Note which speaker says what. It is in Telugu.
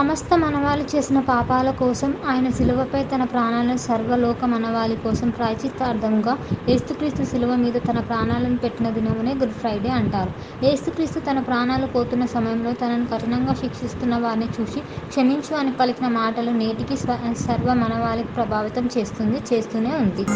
Speaker 1: సమస్త మానవాళి చేసిన పాపాల కోసం ఆయన శిలువపై తన ప్రాణాలను సర్వలోక మనవాళి కోసం ప్రాయశ్చిత్తార్థంగా ఏసుక్రీస్తు శిలువ మీద తన ప్రాణాలను పెట్టిన దినమునే గుడ్ ఫ్రైడే అంటారు. ఏసుక్రీస్తు తన ప్రాణాలు పోతున్న సమయంలో తనను కఠినంగా శిక్షిస్తున్న వారిని చూసి క్షమించు అని పలికిన మాటలు నేటికీ సర్వ మనవాళికి ప్రభావితం చేస్తుంది, చేస్తూనే ఉంది.